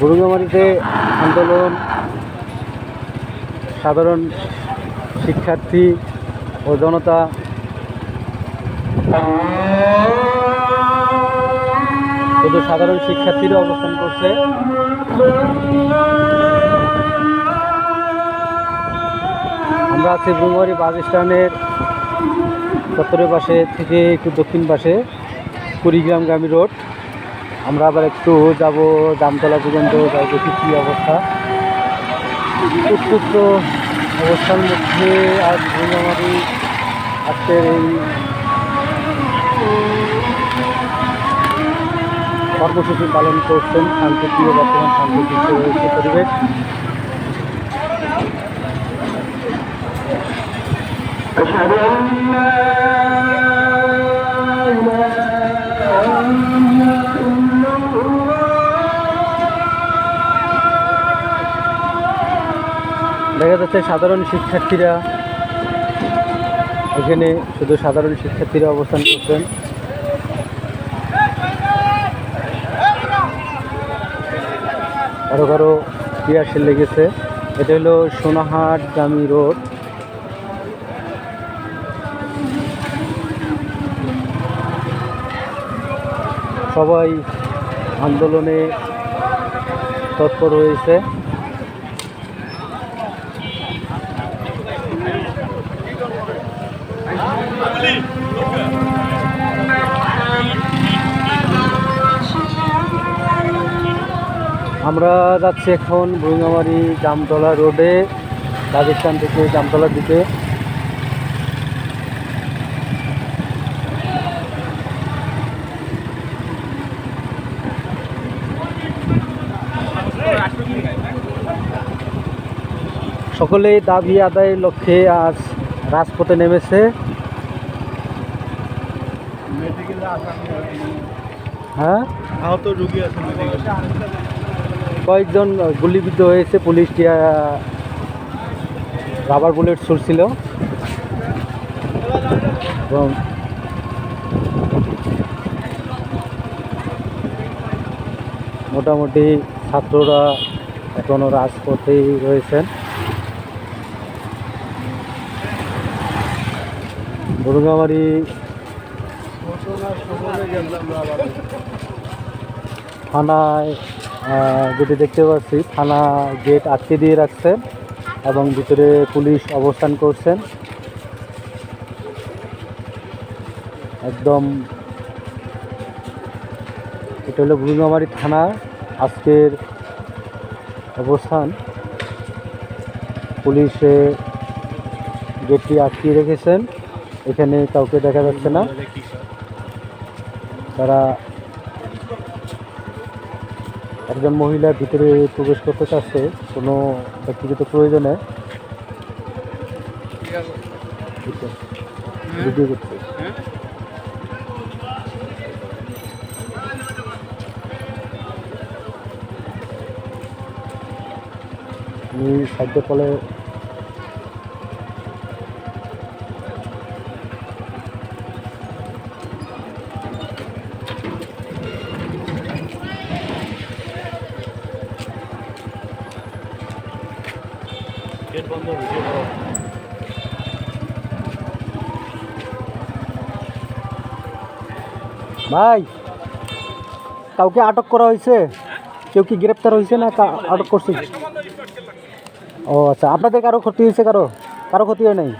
বুড়ুগামারিতে আন্দোলন, সাধারণ শিক্ষার্থী ও জনতা শুধু সাধারণ শিক্ষার্থীরা অবস্থান করছে। আমরা আছি বুড়ুগামারি বাস স্ট্যান্ডের চত্বরের পাশে থেকে একটু দক্ষিণ পাশে কুড়িগ্রামগামী রোড। আমরা আবার একটু যাব জামতলা পর্যন্ত যাই দেখি কী অবস্থা উত্তপ্ত অবস্থার মধ্যে আজ ভূমামারি আজকের এই কর্মসূচি পালন করছেন শান্তিপ্রিয় বর্তমান শান্তিপ্রিয় রয়েছে পরিবেশ أشهد أن لا দেখা যাচ্ছে সাধারণ শিক্ষার্থীরা এখানে শুধু সাধারণ শিক্ষার্থীরা অবস্থান করছেন। কারও কারও পিয়াসে লেগেছে। এটা হলো সোনাহাট গামী রোড। সবাই আন্দোলনে তৎপর হয়েছে। আমরা যাচ্ছি এখন ভুইমামারি জামতলা রোডে, রাজস্থান থেকে জামতলার দিকে। সকলেই দাবি আদায়ের লক্ষ্যে আজ রাজপথে নেমেছে। হ্যাঁ? আহত রুগী আছে কয়েকজন গুলিবিদ্ধ হয়েছে, পুলিশ টিয়া রাবার বুলেট ছুটছিল এবং মোটামুটি ছাত্ররা এখনও রাজপথেই রয়েছেন। দুর্গামারি থানায় যেটি দেখতে পাচ্ছি, থানা গেট আটকে দিয়ে রাখছে এবং ভিতরে পুলিশ অবস্থান করছেন। একদম এটা হলো বুড়িমামারি থানা, আজকের অবস্থান। পুলিশে গেটটি আটকিয়ে রেখেছেন। এখানে কাউকে দেখা যাচ্ছে না। তারা একজন মহিলা ভিতরে প্রবেশ করতে চাচ্ছে কোনো ব্যক্তিগত প্রয়োজনে। আমি সাহায্য ফলে গেট বন্ধ ভাই, কাউকে আটক করা হয়েছে? কেউ কি গ্রেপ্তার হয়েছে না আটক করছে? ও আচ্ছা আপনাদের কারও ক্ষতি হয়েছে কারও? কারও ক্ষতি হয় নাই?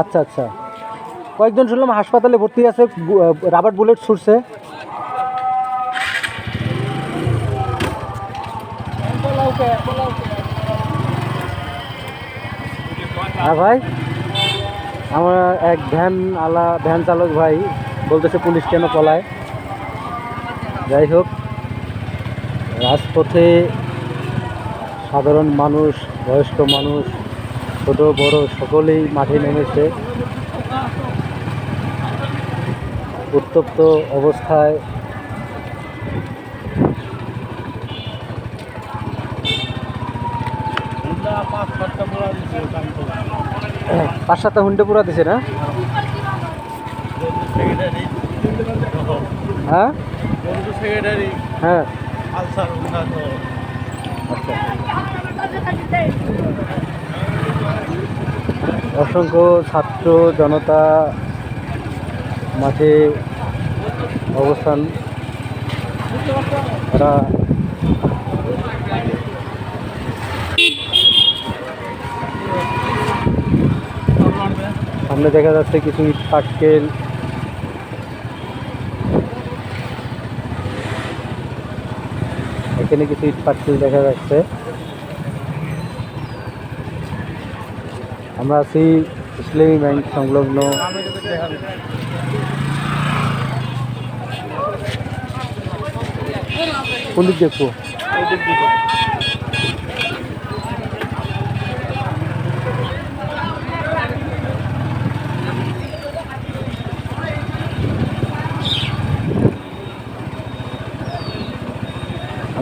আচ্ছা আচ্ছা। কয়েকজন শুনলাম হাসপাতালে ভর্তি আছে রাবার বুলেট ছুটছে হ্যাঁ ভাই? আমার এক ভ্যান আলা, ভ্যান চালক ভাই বলতেছে পুলিশ কেন পলায়। যাই হোক, রাজপথে সাধারণ মানুষ, বয়স্ক মানুষ, ছোট, বড়, সকলেই মাঠে নেমেছে। উত্তপ্ত অবস্থায় হুন্ডা পাঁচ সাতটা মোড়া দিচ্ছে কামতলা পাঁচ সাতটা হুন্ডে পুরা দিছে না? হ্যাঁ? হ্যাঁ। অসংখ্য ছাত্র জনতা মাঠে অবস্থান। তারা সামনে দেখা যাচ্ছে কিছু ইট পাটকেল এখানে কিছু ইট পাটকেল দেখা যাচ্ছে। আমরা আছি ইসলামী ব্যাংক সংলগ্ন। পুলিশ দেখব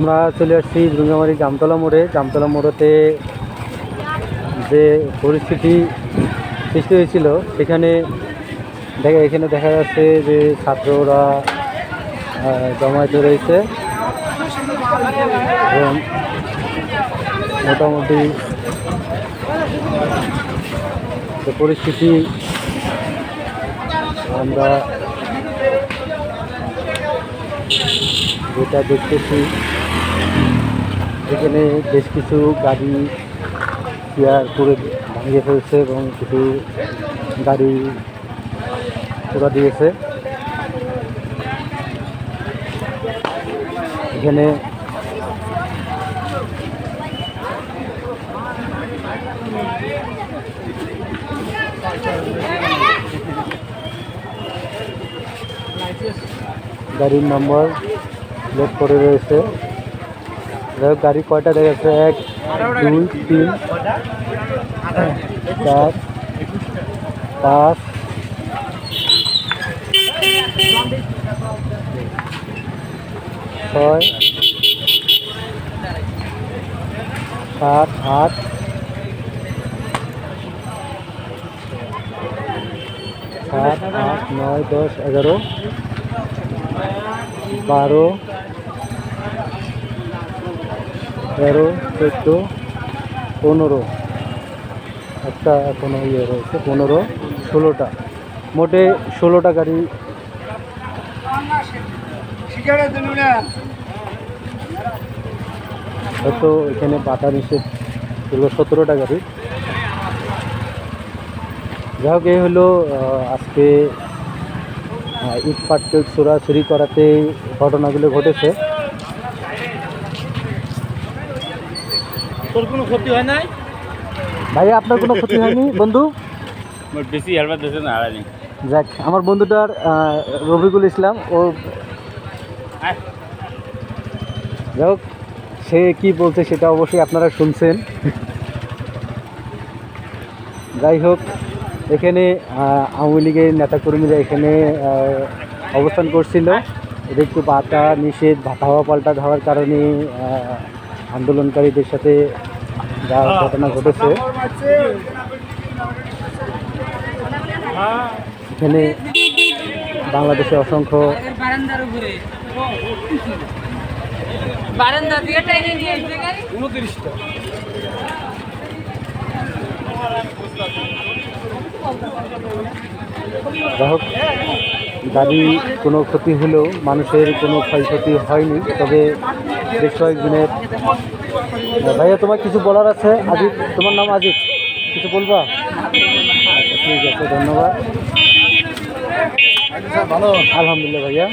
আমরা চলে আসছি ডুঙ্গামারি জামতলা মোড়ে। জামতলা মোড়েতে যে পরিস্থিতি সৃষ্টি হয়েছিল, সেখানে দেখা, এখানে দেখা যাচ্ছে যে ছাত্ররা জমায়েত রয়েছে। এবং মোটামুটি পরিস্থিতি, আমরা যেটা দেখতেছি এখানে বেশ কিছু গাড়ি চেয়ার করে ভাঙিয়ে ফেলছে এবং কিছু গাড়ি পোড়া দিয়েছে। এখানে গাড়ির নম্বর প্লেট করে রয়েছে। যাই হোক, গাড়ি কয়টা দেখাচ্ছে এক দুই তিন চার পাঁচ ছয় সাত আট সাত আট নয় দশ এগারো বারো তেরো, চোদ্দ, পনেরো। একটা এখনও ইয়ে রয়েছে, পনেরো, ষোলোটা। মোটে ষোলোটা গাড়ি হয়তো এখানে বাধা নিষেধ ছিল সতেরোটা গাড়ি। যাই হোক এই হলো আজকে ইট পাটকেল চোরাচুরি করাতে ঘটনাগুলো ঘটেছে। তোর কোনো ক্ষতি হয় নাই? ভাই আপনার কোনো ক্ষতি হয়নি? বন্ধু? বেশি হেলমেট দিয়েছে না হারানি যাক আমার বন্ধুটার আহ, রফিকুল ইসলাম ও যাই হোক সে কি বলছে সেটা অবশ্যই আপনারা শুনছেন। যাই হোক এখানে আওয়ামী লীগের নেতাকর্মীরা এখানে অবস্থান করছিল। এদের একটু বাতা নিষেধ ভাতা হওয়া পাল্টা হওয়ার কারণে আন্দোলনকারীদের সাথে যা ঘটনা ঘটেছে। এখানে বাংলাদেশে অসংখ্য বারান্দার উপরে বারান্দা দিয়ে টাইনে নিয়ে আসবে গাড়ি? উনত্রিশটা। যাই হোক গাড়ি কোনো ক্ষতি হলেও মানুষের কোনো ক্ষয়ক্ষতি হয়নি তবে বেশ কয়েকদিনের ভাইয়া, তোমার কিছু বলার আছে? আজিত তোমার নাম আজিত কিছু বলবা? আচ্ছা ঠিক আছে, ধন্যবাদ। ভালো আলহামদুলিল্লাহ, ভাইয়া।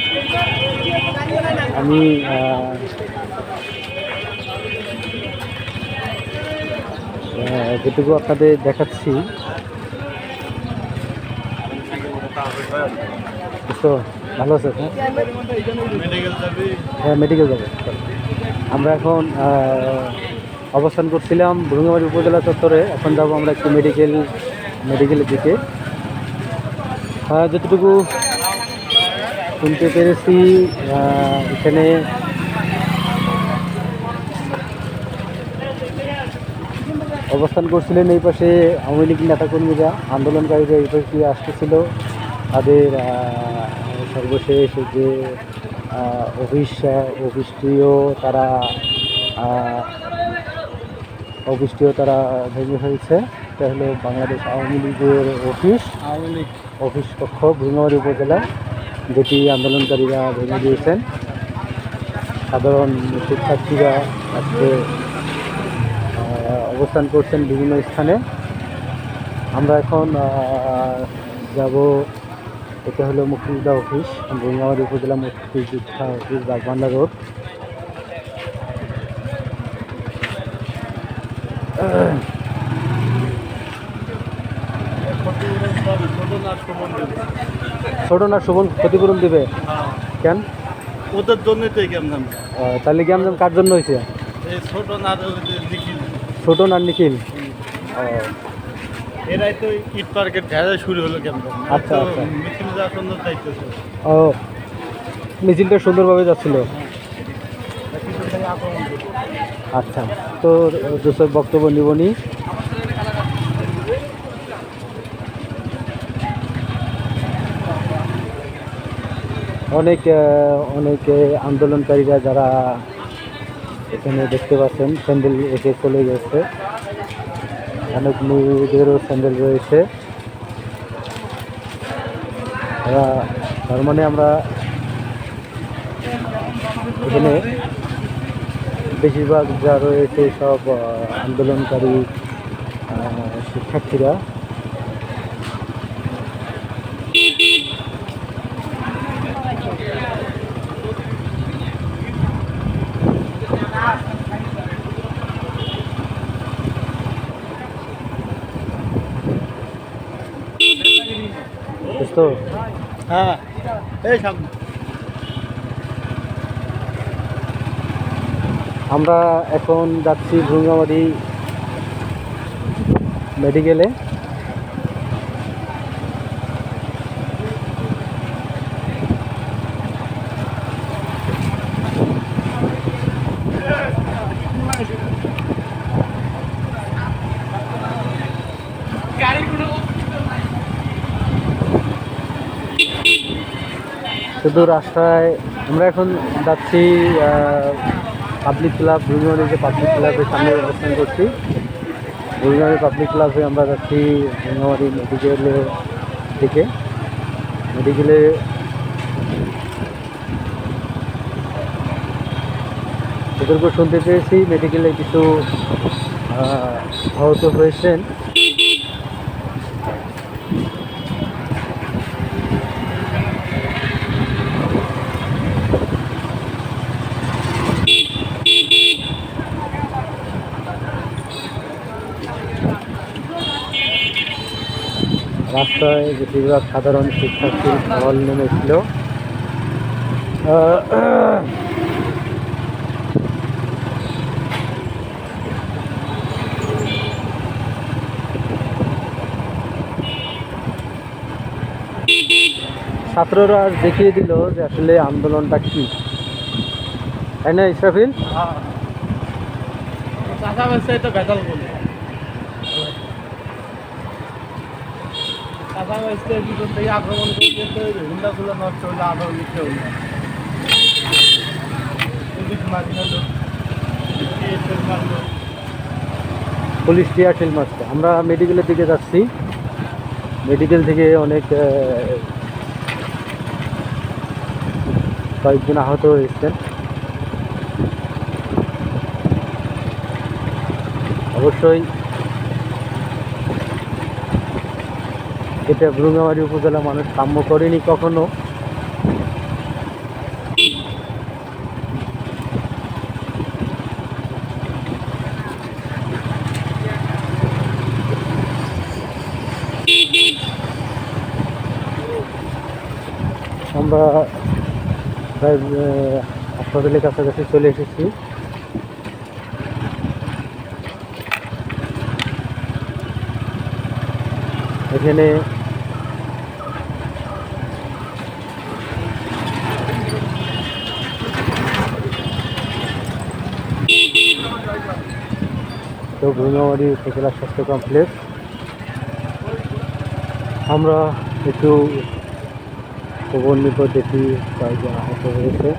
আমি যেটুকু আপনাদের দেখাচ্ছি। ভালো আছে হ্যাঁ? হ্যাঁ মেডিকেল যাবে। আমরা এখন অবস্থান করছিলাম ভুরুঙ্গামারি উপজেলা চত্বরে। এখন যাব আমরা একটু মেডিকেল মেডিকেলের দিকে। যতটুকু শুনতে পেরেছি এখানে অবস্থান করছিলেন এই পাশে আওয়ামী লীগ নেতাকর্মীরা। আন্দোলনকারীরা এই পাশে আসতেছিল। তাদের সর্বশেষ যে অফিস অফিসটিও তারা অফিসটিও তারা ভেঙে ফেলছে। এটা হলো বাংলাদেশ আওয়ামী লীগের অফিস। আওয়ামী লীগ। অফিস কক্ষ ভুলমারি উপজেলা যেটি আন্দোলনকারীরা ভেঙে দিয়েছেন। সাধারণ শিক্ষার্থীরা আজকে অবস্থান করছেন বিভিন্ন স্থানে। আমরা এখন যাব এটা হলো মুক্তিযোদ্ধা অফিস ভুলমারি উপজেলা মুক্তিযোদ্ধা অফিস বাগবান্ডা রোড। ছোট না শোভন ক্ষতিপূরণ দিবে। কেন? ওদের তো এই আহ, তাহলে কি কার জন্য হয়েছে? ছোট না ছোট না নিখিল। ও, এরাই তো ইট পার্কের ঢেরা শুরু হলো কেমন আচ্ছা, আচ্ছা। মিছিল যাওয়ার সুন্দর চাইতেছে। ও মিছিলটা সুন্দরভাবে যাচ্ছিল? আচ্ছা তো দোষের বক্তব্য নিবনি অনেক অনেক আন্দোলনকারীরা যারা এখানে দেখতে পাচ্ছেন স্যান্ডেল রেখে চলে গেছে। অনেক মেয়েদেরও স্যান্ডেল রয়েছে। তারা মানে আমরা এখানে বেশিরভাগ যা রয়েছে সব আন্দোলনকারী শিক্ষার্থীরা বুঝতো? হ্যাঁ এই সামনে। আমরা এখন যাচ্ছি ভ্রুঙ্গামারি মেডিকেলে শুধু রাস্তায় আমরা এখন যাচ্ছি পাবলিক ক্লাব ভুলমারি যে পাবলিক ক্লাবের সামনে অবস্থান করছি। ভুলমারি পাবলিক ক্লাবে আমরা যাচ্ছি ভুলমারি মেডিকেলের দিকে। মেডিকেলে এদেরকে শুনতে পেয়েছি মেডিকেলে কিছু আহ, আহত হয়েছেন। রাস্তায় বেশিরভাগ সাধারণ শিক্ষার্থীর ঢল নেমেছিল। ছাত্ররা আজ দেখিয়ে দিল যে আসলে আন্দোলনটা কি। তাই না ইসরাফিল হ্যাঁ। তো ভেজাল বলে চাষা ব্যবসায় কি করতে গিয়ে আক্রমণ নষ্ট হলে পুলিশ মারছে। আমরা মেডিকেলের দিকে যাচ্ছি। মেডিকেল থেকে অনেক কয়েকজন আহত হয়েছেন। অবশ্যই এটা ভ্রুঙ্গামারি উপজেলা মানুষ কাম্য করেনি কখনো। আমরা প্রায় হাসপাতালের কাছাকাছি চলে এসেছি। এখানে তো ভুলমারি উপজেলা স্বাস্থ্য কমপ্লেক্স। আমরা একটু খবর নিব দেখি কয়েকজন আহত হয়েছে।